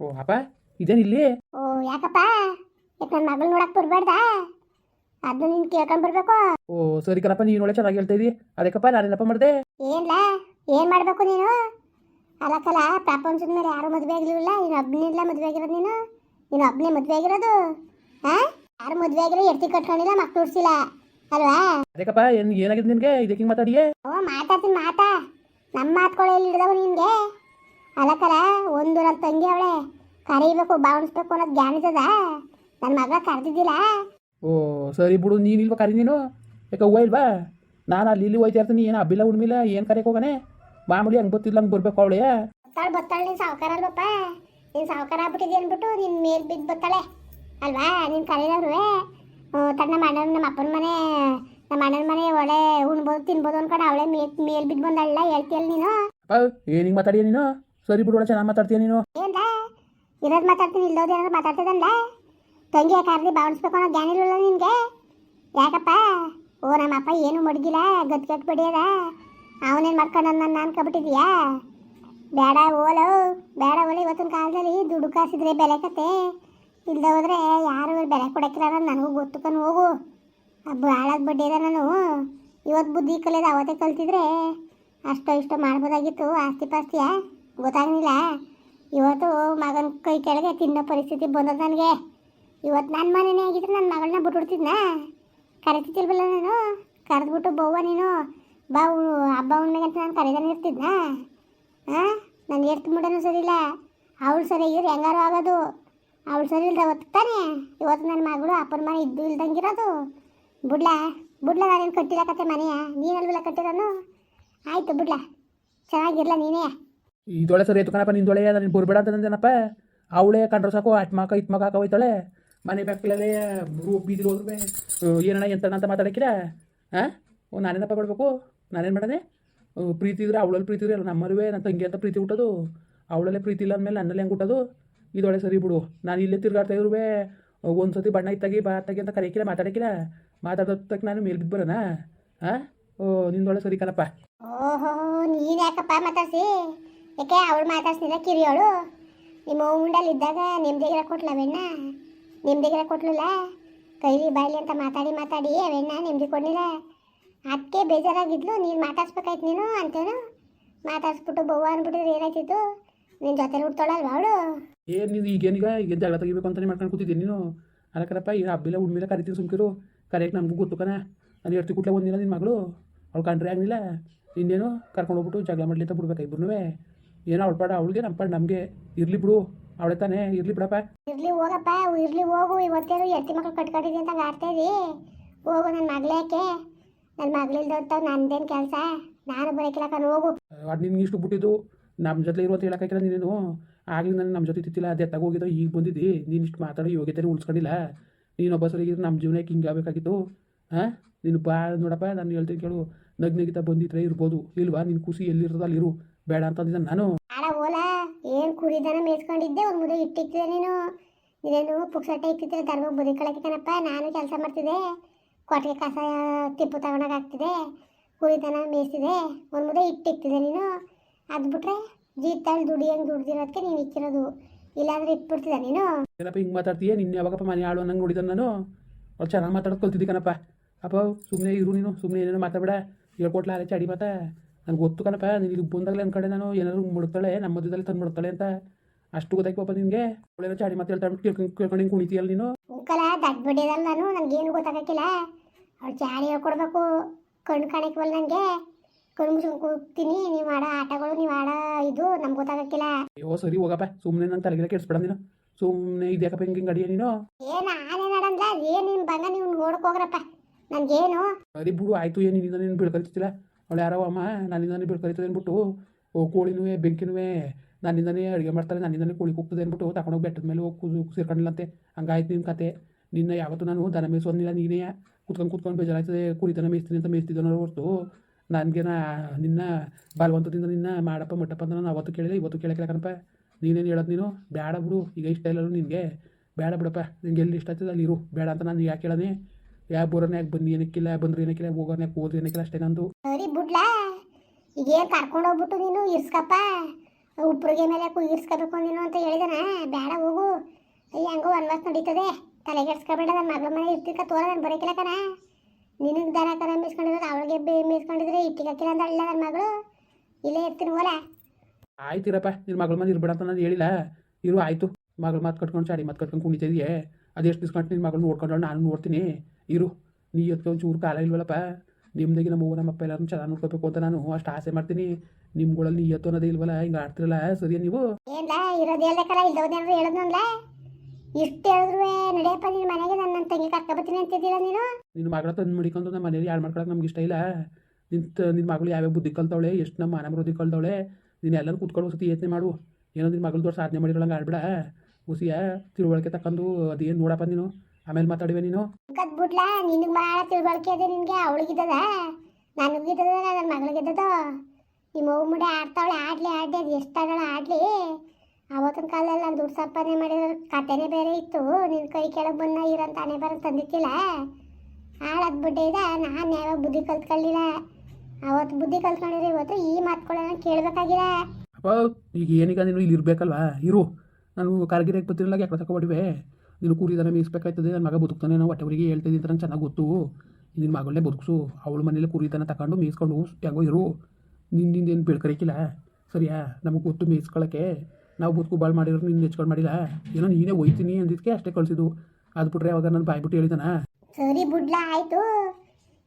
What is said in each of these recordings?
ಓ ಅಪ್ಪ ಇದೇನು ಇಲ್ಲಿ? ಓ ಯಾಕಪ್ಪ? ಯಾಕೆ ನನ್ನ ಮಗಳು ನೋಡಕ್ ಬರ್ಬೇಡ್ದ ಅದನ್ನ ನೀನ್ ಕೇಳ್ಕೊಂಡ್ ಬರ್ಬೇಕು. ಓ ಸರಿ ಕಣಪ್ಪ ನೀನು ಒಳ್ಳೆ ಚೆನ್ನಾಗಿ ಹೇಳ್ತಾ ಇದೀ ಅದಕ್ಕಪ್ಪ ನಾನೇನಪ್ಪ ಮಾಡಿದೆ? ಏನ್ಲ? ಏನ್ ಮಾಡ್ಬೇಕು ನೀನು? ಅಲಕ್ಕಲ್ಲ ಪ್ರಪಂಚದ ಮೇಲೆ ಯಾರು ಮದುವೆ ಆಗಿರ್ಲಿಲ್ಲ ನೀನು ಒಬ್ಬನಿಲ್ಲ ಮದುವೆ ಆಗಿರೋದು ನೀನು? ನೀನು ಒಬ್ಬನೇ ಮದುವೆ ಆಗಿರೋದು? ಹಾ ಯಾರು ಮದುವೆ ಆಗಿರೋ ಎಡ್ತಿ ಕಟ್ಕೊಂಡಿಲ್ಲ ಮಕ್ಳು ಉಡ್ಸಿಲ್ಲ ಅಲ್ವಾ? ಅದಕ್ಕಪ್ಪ ಏನ್ ಏನಾಗಿದೆ ನಿನಗೆ? ಇದಕ್ಕೆ ಹಿಂಗೆ ಮಾತಾಡಿಯೇ? ಓ ಮಾತಾಡ್ತೀನಿ ಮಾತಾ. ನಮ್ಮ ಮಾತ್ಕೊಳ್ಳಿ ಇಲ್ಲಿ ಹಿಡ್ದವ ನಿನ್ಗೆ? ಅಲಕ್ಕಲ್ಲ ಒಂದು ನನ್ನ ತಂಗಿ ಅವಳೆ ಕರೀಬೇಕು ಬಾವಣಿಸ್ಬೇಕು ಅನ್ನೋದು ಜ್ಞಾನಿಸದ ನನ್ನ ಮಗ ಕರೆದಿದ್ದಿಲ್ಲ. ಓ ಸರಿ ಬಿಡು ನೀನು ಇಲ್ವಾ ಕರಿ ನೀನು? ಯಾಕೆ ಹೂವ ಇಲ್ವಾ? ನಾನು ಅಲ್ಲಿ ಇಲ್ಲಿ ಹೋಯ್ತಾ ಇರ್ತೀನಿ ಏನು ಹಬ್ಬಿಲ್ಲ ಉಣ್ಮಿಲ್ಲ ಏನು ಕರೆಯಕ್ಕೆ ಹೋಗನೆ? ಮಾಮೂಲಿ ಹಂಗೆ ಬರ್ತಿಲ್ಲ ಹಂಗೆ ಬರಬೇಕು ಅವಳೆ. ಬತ್ತಾಳ ಬತ್ತಾಳ ನೀನು ಸಾವುಕಾರ ಅಲ್ವಪ್ಪ? ನೀನು ಸಾವುಕಾರ ಆಗ್ಬಿಟ್ಟಿದ್ಯ ಅಂದ್ಬಿಟ್ಟು ನಿನ್ನ ಮೇಲ್ ಬಿದ್ದು ಬತ್ತಾಳೆ. ಅಲ್ವಾ? ನೀನು ಕರೀದವ್ರು? ತನ್ನ ನಮ್ಮ ಅಣ್ಣನ ನಮ್ಮ ಅಪ್ಪನ ಮನೆ ನಮ್ಮ ಅಣ್ಣನ ಮನೆ ಒಳ್ಳೆ ಉಣ್ಬೋದು ತಿನ್ಬೋದು ಅನ್ಕೊಂಡು ಅವಳೆ ಮೇಲ್ ಮೇಲ್ ಬಿದ್ದು ಬಂದಲ್ಲ ಹೇಳ್ತೀಯಲ್ಲ ನೀನು? ಏನು ಹಿಂಗೆ ಮಾತಾಡಿಯ ನೀನು? ಸರಿ ಬಿಡು ಒಳ್ಳೆ ಚೆನ್ನಾಗಿ ಮಾತಾಡ್ತೀಯ ನೀನು. ಏನ್ಲ ಇರೋದು ಮಾತಾಡ್ತೀನಿ ಇಲ್ಲೋದು ಏನಾದ್ರು ಮಾತಾಡ್ತದಲ್ಲ ತಂಗಿ ಕರ್ದಿ ಬಾವಿಸ್ಬೇಕು ಅನ್ನೋ ಜ್ಞಾನ ಇರಲ್ಲ ನಿನಗೆ? ಯಾಕಪ್ಪ? ಓ ನಮ್ಮ ಅಪ್ಪ ಏನು ಮಡಗಿಲ್ಲ ಗತ್ ಗಟ್ ಬಡಿಯದ. ಅವನೇನು ಮಾಡ್ಕೊಂಡು ನನ್ನ ಅನ್ಕೊಬಿಟ್ಟಿದ್ಯಾ ಬೇಡ ಓಲೋ, ಬೇಡ ಓಲೆ, ಇವತ್ತಿನ ಕಾಲದಲ್ಲಿ ದುಡ್ಡು ಕಾಸಿದ್ರೆ ಬೆಲೆ ಕತೆ. ಇಲ್ಲದೆ ಹೋದ್ರೆ ಯಾರು ಬೆಲೆ ಕೊಡಕ್ಕಿಲ್ಲ ನನಗೂ ಗೊತ್ತುಕೊಂಡು ಹೋಗು. ಭಾಳದ ಬಡ್ಡಿದ ನಾನು. ಇವತ್ತು ಬುದ್ಧಿ ಕಲಿಯೋದು ಅವತ್ತೇ ಕಲ್ತಿದ್ರೆ ಅಷ್ಟೋ ಇಷ್ಟೋ ಮಾಡ್ಬೋದಾಗಿತ್ತು, ಆಸ್ತಿ ಪಾಸ್ತಿಯ? ಗೊತ್ತಾಗಲಿಲ್ಲ. ಇವತ್ತು ಮಗನ ಕೈ ಕೆಳಗೆ ತಿನ್ನೋ ಪರಿಸ್ಥಿತಿ ಬಂದದ ನನಗೆ. ಇವತ್ತು ನನ್ನ ಮನೆನೇ ಆಗಿದ್ರೆ ನನ್ನ ಮಗಳನ್ನ ಬಿಟ್ಬಿಡ್ತಿದ್ನ? ಕರಿತಿದ್ದಿಲ್ವಲ್ಲ ನಾನು? ಕರೆದ್ಬಿಟ್ಟು ಬವ್ವ ನೀನು? ಬಾ ಹಬ್ಬ ಅಂತ ನಾನು ಕರೆದಾನೆ ಇರ್ತಿದ್ನ? ಹಾಂ ನಾನು ಎಷ್ಟು ಮುಡನೂ ಸರಿಯಿಲ್ಲ. ಅವಳು ಸರಿ ಇವ್ರು ಹೆಂಗಾರು ಆಗೋದು? ಅವಳು ಸರಿ ಇಲ್ದ ಒತ್ತಾನೆ ತಾನೇ? ಇವತ್ತು ನನ್ನ ಮಗಳು ಅಪ್ಪನ ಮನೆ ಇದ್ದು ಇಲ್ದಂಗಿರೋದು ಬಿಡ್ಲಾ, ಬಿಡ್ಲ ನಾನೇನು ಕಟ್ಟಿಲ್ಲ ಕತೆ ಮನೆಯ? ನೀನಲ್ವಲ್ಲ ಕಟ್ಟಿರೋನು? ಆಯಿತು ಬಿಡ್ಲಾ ಚೆನ್ನಾಗಿರಲ್ಲ ನೀನೇ. ಇದೊಳೆ ಸರಿ ಆಯ್ತು ಕಣಪ್ಪ ನಿಂದೊಳೆ ನೀನು ಬರ್ಬೇಡ ಅಂತ ನಂದೇನಪ್ಪ ಅವಳೇ ಕಂಡ್ರೆ ಸಾಕು ಆತ್ಮಕ ಇತ್ಮಕ ಹಾಕ ಹೋಯ್ತಾಳೆ ಮನೆ ಬೆಕ್ಕಲೇ ಬೀದಿರು ಹೋದ್ರೆ ಏನಣ್ಣ ಎಂತಣ್ಣ ಅಂತ ಮಾತಾಡಕ್ಕಿಲ್ಲ ಹಾಂ ನಾನೇನಪ್ಪ ಬಿಡ್ಬೇಕು ನಾನೇನು ಮಾಡದೆ ಪ್ರೀತಿ ಇದ್ರೆ ಅವಳಲ್ಲಿ ಪ್ರೀತಿ ಇದ್ರೆ ನಮ್ಮರುವೆ ನನ್ನ ತಂಗಿ ಅಂತ ಪ್ರೀತಿ ಹುಟ್ಟೋದು ಅವಳಲ್ಲೇ ಪ್ರೀತಿ ಇಲ್ಲ ಅಂದಮೇಲೆ ನನ್ನಲ್ಲಿ ಹೆಂಗೆ ಹುಟ್ಟೋದು ಇದೊಳೆ ಸರಿ ಬಿಡು ನಾನು ಇಲ್ಲೇ ತಿರ್ಗಾಡ್ತಾ ಇರುವೆ ಒಂದು ಸತಿ ಬಣ್ಣ ಇತ್ತಾಗಿ ಬಾ ತಗಿ ಅಂತ ಕರೆಯಕ್ಕಿಲ್ಲ ಮಾತಾಡಕ್ಕಿಲ್ಲ ಮಾತಾಡೋದಕ್ಕೆ ನಾನು ಮೇಲ್ ಬಿದ್ದು ಬರೋಣ ಹಾಂ ಓ ನಿಂದೊಳೆ ಸರಿ ಕಲಪ್ಪ ಓಹೋ ನೀನು ಯಾಕಪ್ಪ ಮಾತಾಡ್ಸಿ ಯಾಕೆ ಅವಳು ಮಾತಾಡ್ಸಿದ ಕಿರಿಯೋಳು? ನಿಮ್ಮ ಉಂಡಲ್ಲಿ ಇದ್ದಾಗ ನಿಮ್ದಿಗಿರ ಕೊಟ್ಲ ಅವೆಣ್ಣ? ನಿಮ್ದಿಗಿರ ಕೊಟ್ಲಲ್ಲ? ಕೈಲಿ ಬಾಯ್ಲಿ ಅಂತ ಮಾತಾಡಿ ಮಾತಾಡಿ ಅವೆಣ್ಣ ನಿಮ್ದಿ ಕೊಡ್ಲಿಲ್ಲ. ಅದಕ್ಕೆ ಬೇಜಾರಾಗಿದ್ಲು, ನೀನು ಮಾತಾಡ್ಸ್ಬೇಕಾಯ್ತು ನೀನು ಅಂತೇನು? ಮಾತಾಡ್ಸ್ಬಿಟ್ಟು ಬವ್ವ ಅಂದ್ಬಿಟ್ಟಿದ್ರೆ ಏನಾಯ್ತಿತ್ತು? ನಿನ್ನ ಜೊತೆ ಹುಡ್ತಾಳಲ್ವ ಅವಳು? ಏ, ನೀನು ಈಗೇನೀಗ? ಈಗ ಜಗಳ ತೆಗಿಬೇಕು ಅಂತಾನೆ ಮಾಡ್ಕೊಂಡು ಕೂತಿದ್ದೀನಿ ನೀನು. ಕರಪ್ಪ ಈಗ ಹಬ್ಬಿಲ್ಲ ಉಣ್ಮಿಲ್ಲ ಕರಿತೀನಿ ಸುಮ್ಕಿರು. ಕರೆಕ್ಟ್ ನಮಗೂ ಗೊತ್ತು ನಾನು ಹೇಳ್ತಿ ಕುಟ್ಲೆ ಒಂದಿನ ನಿನ್ನ ಮಗಳು. ಅವ್ಳು ಕಂಡ್ರೆ ಆಗಲಿಲ್ಲ. ಇನ್ನೇನು ಕರ್ಕೊಂಡು ಹೋಗ್ಬಿಟ್ಟು ಜಗಳ ಮಾಡ್ಲಿ ಅಂತ ಬಿಡ್ಬೇಕು ಇಬ್ಬರೂ ಏನೋ ಅವಳ ಪಾಡ ಅವಳಿಗೆ ನಮ್ಮ ಪಾಡ ನಮಗೆ ಇರಲಿ ಬಿಡು ಅವಳೆ ತಾನೇ ಇರಲಿ ಬಿಡಪ್ಪ. ಇರ್ಲಿ ಹೋಗಪ್ಪ ಇರ್ಲಿ ಹೋಗು ಇವತ್ತೇನು ಎತ್ತಿ ಮಕ್ಕಳು ಕಟ್ಕೊಂಡಿದ್ದೆ ಅಂತ ಆಡ್ತಾ ಇದ್ದಿ. ಹೋಗು ನನ್ನ ಮಗಳೇಕೆ ನನ್ನ ಮಗಳಿಲ್ದಂತ ನಂದೇನ್ ಕೆಲಸ? ನಾನು ಬರೋಕಿಲ್ಲ ಕಣ್ ಹೋಗು. ಅದು ನಿನ್ಗೆ ಇಷ್ಟು ಬಿಟ್ಟಿದ್ದು ನಮ್ಮ ಜೊತೆ ಇರುವಂತ ಹೇಳಕ್ಕಾಗಿಲ್ಲ ನೀನು ಆಗಲಿ ನಾನು ನಮ್ಮ ಜೊತೆ ತಿತ್ತಿಲ್ಲ ಅದೇ ತಗೋಗಿದ್ದು ಈಗ ಬಂದಿದ್ದಿ. ನೀನು ಇಷ್ಟು ಮಾತಾಡೋ ಯೋಗ್ಯತೆನೇ ಉಳಿಸ್ಕೊಂಡಿಲ್ಲ. ನೀನೊಬ್ಬ ಸರಿ ನಮ್ಮ ಜೀವನಕ್ಕೆ ಹಿಂಗೆ ಆಗಬೇಕಾಗಿತ್ತು. ಹಾಂ ನೀನು ಬಾ ನೋಡಪ್ಪ ನಾನು ಹೇಳ್ತೀನಿ ಕೇಳು. ನಗ್ ನಗಿತಾ ಬಂದಿದ್ರೆ ಇರ್ಬೋದು. ಇಲ್ವಾ? ನಿನ್ನ ಖುಷಿ ಎಲ್ಲಿರ್ತದ ಅಲ್ಲಿ ಬೇಡ ಅಂತಂದಿದ್ದೆ ನಾನು. ಅಡ ಓಲಾ ಏನು ಕುರಿದನ ಮೇಯ್ಸ್ಕೊಂಡಿದ್ದೆ ಒಂದು ಮುದ್ದೆ ಇಟ್ಟಿಕ್ತಿದೆ ನೀನು. ಇದೇನು ಪುಕ್ಸಟ್ಟೆ ಇಟ್ಟಿದ್ದೆ ದರ್ಗ ಬುದಿ ಕಳಕ್ಕೆ ಕಣಪ್ಪ. ನಾನು ಕೆಲಸ ಮಾಡ್ತಿದ್ದೆ ಕೊಟ್ಟಿಗೆ ಕಸ ತಿಪ್ಪು ತಗೊಳಕಾಗ್ತಿದೆ ಕುರಿದನ ಮೇಯಿಸ್ತಿದೆ ಒಂದು ಮುದ್ದೆ ಇಟ್ಟಿಕ್ತಿದೆ ನೀನು. ಅದು ಬಿಟ್ರೆ ಜೀತಾಳು ದುಡಿ ಹೆಂಗ್ ದುಡ್ದಿರೋದಕ್ಕೆ ನೀನು ಇಕ್ಕಿರೋದು. ಇಲ್ಲಾಂದ್ರೆ ಇಟ್ಬಿಡ್ತಿದ್ದೆ ನೀನು. ಏನಪ್ಪ ಹಿಂಗೆ ಮಾತಾಡ್ತೀಯ? ನಿನ್ನ ಯಾವಾಗಪ್ಪ ಮನೆ ಆಳು ಅನ್ನಂಗೆ ನೋಡಿದ ನಾನು. ಅವ್ರು ಚೆನ್ನಾಗಿ ಮಾತಾಡೋದು ಕಲ್ತಿದ್ದಿ ಕಣಪ್ಪ. ಅಪ್ಪ ಸುಮ್ಮನೆ ಇರು ನೀನು. ಸುಮ್ಮನೆ ಏನೇನು ಮಾತಾಡ್ಬೇಡ. ಹೇಳ್ಕೊಟ್ಲ ಅರೆ ಚಡಿ ಮಾತಾ. ನನಗೆ ಗೊತ್ತು ಕಣಪ್ಪ ನೀನು ಇಲ್ಲಿ ಬಂದಾಗಲೇ ಅನ್ಕಡೆ ನಾನು ಏನಾದ್ರು ಮುಡ್ತಾಳೆ ನಮ್ಮ ಮಧ್ಯದಲ್ಲಿ ತಂದು ಮುಡ್ತಾಳೆ ಅಂತ. ಅಷ್ಟು ಗೊತ್ತಾಯ್ತು ಪಾಪ ನಿನಗೆ. ಒಳ್ಳೆ ಚಾಡಿ ಮಾತು ಹೇಳ್ತಾ ಕೇಳ್ಕೊಂಡು ಹಿಂಗೆ ಕುಣಿತೀಯಲ್ಲ ನೀನು? ಬಡಿಯದಲ್ಲ ನಾನು ನನಗೇನು ಗೊತ್ತಾಗಕ್ಕಿಲ್ಲ. ಅವ್ಳು ಚಾಡಿ ಹೇಳ್ಕೊಡ್ಬೇಕು ಕಣ್ಣು ಕಾಣಕ್ಕಿವಲ್ಲ ನನಗೆ ಕಣ್ಣು ಮುಚ್ಕೊಂಡು ಕೂಗ್ತೀನಿ ನೀವು ಆಡೋ ಆಟಗಳು ನೀವು ಆಡೋ ಇದು ನಮ್ಗೆ ಗೊತ್ತಾಗಕ್ಕಿಲ್ಲ. ಅಯ್ಯೋ ಸರಿ ಹೋಗಪ್ಪ ಸುಮ್ಮನೆ ನನ್ನ ತಲೆಗೆಲ್ಲ ಕೆಡಿಸ್ಬೇಡ ನೀನು. ಸುಮ್ಮನೆ ಇದ್ಯಾಕಪ್ಪ ಹಿಂಗೆ ಹಿಂಗೆ ಅಡಿಯ ನೀನು? ಏ ನಾನೇ ನಡಂದ ಏನು ನಿಮ್ಮ ಬಂಗ ನೀವು ನೋಡ್ಕೋಗ್ರಪ್ಪ. ನನಗೇನು? ಸರಿ ಬಿಡು ಆಯಿತು ಏನು ನೀನು ನೀನು ಬೀಳ್ಕರಿತಿಲ್ಲ ಅವಳು ಯಾರೋ ಅಮ್ಮ ನನ್ನಿಂದನೇ ಕರಿತದೆ ಅಂದ್ಬಿಟ್ಟು, ಓ ಕೋಳಿನೂ ಬೆಂಕಿನೂ ನನ್ನಿಂದನೇ ಅಡುಗೆ ಮಾಡ್ತಾರೆ ನನ್ನಿಂದನೇ ಕೋಳಿ ಕೂಗ್ತದೆ ಅಂದ್ಬಿಟ್ಟು ತಗೊಂಡೋಗಿ ಬೆಟ್ಟದ ಮೇಲೆ ಹೋಗಿ ಕೂಸು ಸೇರ್ಕೊಂಡಿಲ್ಲಂತೆ ಹಂಗಾಯ್ತು ನಿನ್ನ ಕತೆ. ನಿನ್ನ ಯಾವತ್ತೂ ನಾನು ದನ ಮೇಯಿಸೋದಿಲ್ಲ ನೀನೇ. ಕುತ್ಕೊಂಡು ಕುತ್ಕೊಂಡು ಬೇಜಾರಾಯ್ತದೆ ಕುರಿ ದನ ಮೇಯಿಸ್ತೀನಿ ಅಂತ ಮೇಯಿಸ್ತಿದ್ದನೋ ಹೊರತು. ನನಗೆ ನಾ, ನಿನ್ನ ಬಲವಂತದಿಂದ ನಿನ್ನ ಮಾಡಪ್ಪ, ಮಟ್ಟಪ್ಪ ಅಂತ ನಾನು ಅವತ್ತು ಕೇಳಿದೆ ಇವತ್ತು ಕೇಳಕ್ಕಿಲ್ಲ ಕಣಪ್ಪ. ನೀನೇನು ಹೇಳೋದು ನೀನು? ಬೇಡ ಬಿಡು, ಈಗ ಇಷ್ಟ ಇಲ್ಲ ನಿನಗೆ. ಬೇಡ ಬಿಡಪ್ಪ ನಿನಗೆ ಎಲ್ಲಿ ಇಷ್ಟ ಆಗ್ತದೆ ಅಲ್ಲಿ ಇರು. ಬೇಡ ಅಂತ ನಾನು ಯಾಕೆ ಹೇಳನೆ ಯಾ ಬೋರನ್ನ ಯಾಕೆ ಬಂದಿ ಏನಕ್ಕಿಲ್ಲ ಬಂದ್ರೆ ಏನಕ್ಕಿಲ್ಲ ಹೋಗೋಣ ಯಾಕೆ ಹೋದ್ರೆ ಏನಕ್ಕಿಲ್ಲ ಅಷ್ಟೇ ನಂದು ಸರಿ ಬಿಡ್ಲಾ ಈಗ ಏನು ಕರ್ಕೊಂಡು ಹೋಗ್ಬಿಟ್ಟು ನೀನು ಇರ್ಸ್ಕಪ್ಪ. ಉಪ್ರಿಗೆ ಮೇಲೆ ಇರ್ಸ್ಕೋಬೇಕು ನೀನು ಅಂತ ಹೇಳಿದನ ಬೇಡ ಹೋಗು. ಅಯ್ಯ ಹಂಗೋ ವನ್ವಾಸ ನಡೀತದೆ. ತಲೆಗೆಡ್ಸ್ಕೊಬೇಡ ನನ್ನ ಮಗಳ ಮನೆ ಇರ್ತಿರ್ಕ ತೋರ ನಾನು ಬರೋಕಿಲ್ಲ ಕಣ. ನಿನಗೆ ದರ ಕರ ಮೀಸ್ಕೊಂಡಿರೋದು ಅವಳಿಗೆ ಬೇ ಮೀಸ್ಕೊಂಡಿದ್ರೆ ಅಂತ ಅಲ್ಲ ನನ್ನ ಮಗಳು. ಇಲ್ಲೇ ಇರ್ತೀನಿ ಹೋಲ ಆಯ್ತಿರಪ್ಪ ನಿನ್ನ ಮಗಳ ಮನೆ ಇರ್ಬೇಡ ಅಂತ ನಾನು ಹೇಳಿಲ್ಲ. ಇರು ಆಯಿತು. ಮಗಳು ಮಾತು ಕಟ್ಕೊಂಡು ಚಾಡಿ ಮಾತು ಕಟ್ಕೊಂಡು ಕುಣಿತಿದೆಯೇ ಅದೆಷ್ಟು ದಿಸ್ಕೊಂಡು ನಿನ್ನ ಮಗಳು ನೋಡ್ಕೊಂಡು ನಾನು ನೋಡ್ತೀನಿ. ಇರು ನೀ ಎತ್ಕೊಂಡು ಒಂಚೂರು ಕಾಲ ಇಲ್ವಲ್ಲಪ್ಪ? ನಿಮ್ದಾಗಿ ನಮ್ಮ ನಮ್ಮ ಅಪ್ಪ ಎಲ್ಲರೂ ಚೆನ್ನಾಗಿ ನೋಡ್ಕೋಬೇಕು ಅಂತ ನಾನು ಅಷ್ಟು ಆಸೆ ಮಾಡ್ತೀನಿ. ನಿಮ್ಗಳಲ್ಲಿ ನೀ ಎತ್ತು ಅನ್ನೋದೇ ಇಲ್ವಲ್ಲ? ಹಿಂಗೆ ಆಡ್ತಿರಲ್ಲ ಸರಿಯಾ ನೀವು? ಏನ್ಲ ಇರೋದು ಹೇಳ್ದಕ್ಕಲ್ಲ ಇಲ್ದೋದೇನಾದ್ರು ಹೇಳದ್ನಲ್ಲ ಇಷ್ಟು ಹೇಳಿದ್ರು ನಡೆಯಪ್ಪ ನಿನ್ನ ಮನೆಗೆ ನನ್ನ ನನ್ನ ತಂಗಿ ಕರ್ಕೊಬತ್ತೀನಿ ಅಂತಿದ್ದೀರ ನೀನು? ನಿನ್ನ ಮಗಳ ತಂದು ಮಡಿಕೊಂಡು ನಮ್ಮ ಮನೇಲಿ ಯಾರು ಮಾಡ್ಕೊಳಕ್ಕೆ ನಮ್ಗೆ ಇಷ್ಟ ಇಲ್ಲ. ನಿಂತ ನಿನ್ನ ಮಗಳು ಯಾವ್ಯಾವ ಬುದ್ಧಿ ಕಲ್ತವಳೆ ಎಷ್ಟು ನಮ್ಮ ಮಾನ ಮರೋದಿ ಕಲ್ತವಳೆ ನೀನು ಎಲ್ಲರೂ ಕೂತ್ಕೊಂಡು ಸತಿ ಯೋಚನೆ ಮಾಡು. ಏನೋ ನಿನ್ನ ಮಗಳು ದೊಡ್ಡ ಸಾಧನೆ ಮಾಡಿರೋಂಗೆ ಆಡ್ಬೇಡ. ಹುಸಿಯ ತಿಳುವಳಿಕೆ ತಕ್ಕಂದು ಅದೇನು ನೋಡಪ್ಪ ನೀನು? ಆಮೇಲೆ ಮಾತಾಡಿವೆ ನೀನು? ಗದ್ಬಿಡ್ಲ ನಿನಗೆ ಭಾಳ ತಿಳುವಳಿಕೆ ಇದೆ ನಿನಗೆ ಅವಳಿಗಿದ್ದದ ನನಗಿದ್ದದ ನನ್ನ ಮಗಳಿಗಿದ್ದದ ನಿಮ್ಮ ಅವ್ವ ಮುಡಿ ಆಡ್ತಾವಳೆ ಆಡಲಿ ಆಡಲಿ ಅದು ಎಷ್ಟು ಆಡೋಳ ಆಡಲಿ. ಅವತ್ತಿನ ಕಾಲದಲ್ಲಿ ನಾನು ದುಡ್ಡು ಸಂಪಾದನೆ ಮಾಡಿದ್ರೆ ಕತೆನೇ ಬೇರೆ ಇತ್ತು. ನಿನ್ನ ಕೈ ಕೆಳಗೆ ಬಂದ ಇರೋಂತ ಹಣೆ ಬರೋ ತಂದಿತ್ತಿಲ್ಲ ಆಡೋದು ಬಿಡ್ಡೆ ಇದೆ ನಾನು ಯಾವಾಗ ಬುದ್ಧಿ ಕಲ್ತ್ಕೊಳ್ಳಿಲ್ಲ. ಅವತ್ತು ಬುದ್ಧಿ ಕಲ್ತ್ಕೊಂಡಿದ್ರೆ ಇವತ್ತು ಈ ಮಾತುಗಳನ್ನ ಕೇಳಬೇಕಾಗಿದೆ ಅಪ್ಪ ಈಗ ಏನೀಗ ನೀನು ಇಲ್ಲಿ ಇರಬೇಕಲ್ವಾ ಇರು ನಾನು ಕಾರ್ಗಿರಿಗೆ ಬರ್ತಿರಲ್ಲ ಯಾಕೆ ತಗೊಬಿಟ್ಟಿವೆ ನೀನು ಕೂರಿದಾನೆ ಮೀಸ್ಬೇಕಾಯ್ತದೆ ನನ್ನ ಮಗ ಬದುಕ್ತಾನೆ ನಾವು ಹೊಟ್ಟೆವರಿಗೆ ಹೇಳ್ತಿದ್ದೀನಿ ಅಂತ ನಂಗೆ ಚೆನ್ನಾಗಿ ಗೊತ್ತು. ನಿನ್ನ ಮಗಳನ್ನೇ ಬದುಕ್ಸು. ಅವಳ ಮನೇಲಿ ಕುರಿತನ ತಗೊಂಡು ಮೇಯಿಸ್ಕೊಂಡು ಹೆಂಗೋ ಇರು. ನಿನ್ನಿಂದ ಏನು ಬೆಳ್ಕರಿಕಿಲ್ಲ ಸರಿಯಾ? ನಮಗೆ ಗೊತ್ತು ಮೇಯಿಸ್ಕೊಳ್ಳೋಕ್ಕೆ ನಾವು ಬದುಕು ಬಾಳು ಮಾಡಿರೋ ನಿನ್ನ ಹೆಚ್ಕೊಂಡು ಮಾಡಿಲ್ಲ. ಏನೋ ನೀನೇ ಒಯ್ತೀನಿ ಅಂದಿದ್ದಕ್ಕೆ ಅಷ್ಟೇ ಕಳಿಸಿದ್ದು. ಅದು ಬಿಟ್ರೆ ಅವಾಗ ನಾನು ಬಾಯ್ಬಿಟ್ಟು ಹೇಳಿದಾನ? ಸರಿ ಬುಡ್ಲ ಆಯ್ತು.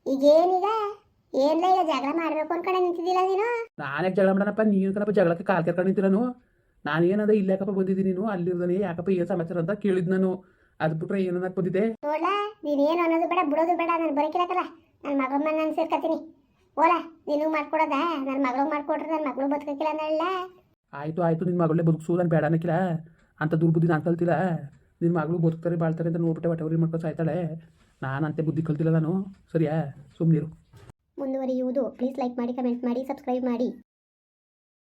ಈಗೇನೀಗ? ಏನ್ಲ ಈಗ ಜಗಳ ಮಾಡ್ಬೇಕು ಅನ್ಕೊಂಡೆ ನಿಂತಿದ್ದಿಲ್ಲ ನೀನು? ನಾನೇ ಜಗಳ ಮಾಡೋಣಪ್ಪ ನೀನು ಕಣಪ್ಪ ಜಗಳಕ್ಕೆ ಕಾಲು ಕೆರ್ಕೊಂಡು ನಾನು ನಾನೇನದ ಇಲ್ಲಕಪ್ಪ ಬಂದಿದ್ದೀನಿ ನೀನು? ಅಲ್ಲಿರ್ದನೆ ಯಾಕಪ್ಪ ಏನು ಸಮಾಚಾರ ಅಂತ ಕೇಳಿದ್ ನಾನು. ಅದು ಬಿಟ್ರೆ ಏನನ್ನಕ್ಕೆ ಬಂದಿದ್ದೆ? ನೋಡ್ಲ ನೀನೇನು ಅನ್ನೋದು ಬೇಡ ಬಿಡೋದು ಬೇಡ ನಾನು ಬರಕಿರಕಲ್ಲ ನನ್ನ ಮಗಳ ಮನೆ ನಾನು ಸೇರ್ಕತೀನಿ ಓಲ ನೀನು ಮಾಡ್ಕೊಡೋದ? ನನ್ನ ಮಗಳು ಮಾಡ್ಕೊಡ್ರಿ ನನ್ನ ಮಗಳು ಬದುಕಕ್ಕಿಲ್ಲ ಅನ್ನಲ್ಲ ಆಯ್ತು ಆಯ್ತು ನಿನ್ನ ಮಗಳೇ ಬದುಕ್ಸು ನಾನು ಬೇಡ ಅನ್ನಕ್ಕಿಲ್ಲ ಅಂತ ದುರ್ಬುದ್ಧಿ ನಾನು ಕಲ್ತಿಲ್ಲ. ನಿನ್ನ ಮಗಳು ಬದುಕ್ತಾರೆ ಬಾಳ್ತಾರೆ ಅಂತ ನೋಡ್ಬಿಟ್ಟೆ ಹೊಟ್ಟೆ ಮಾಡ್ಕೊಂಡು ಸಾಯ್ತಾಳೆ. ನಾನು ಅಂತೆ ಬುದ್ಧಿ ಕಲ್ತಿಲ್ಲ ನಾನು. ಸರಿಯಾ? ಸುಮ್ಮನಿರು ಮುಂದುವರಿಯುವುದು. ಪ್ಲೀಸ್ ಲೈಕ್ ಮಾಡಿ ಕಮೆಂಟ್ ಮಾಡಿ ಸಬ್ಸ್ಕ್ರೈಬ್ ಮಾಡಿ.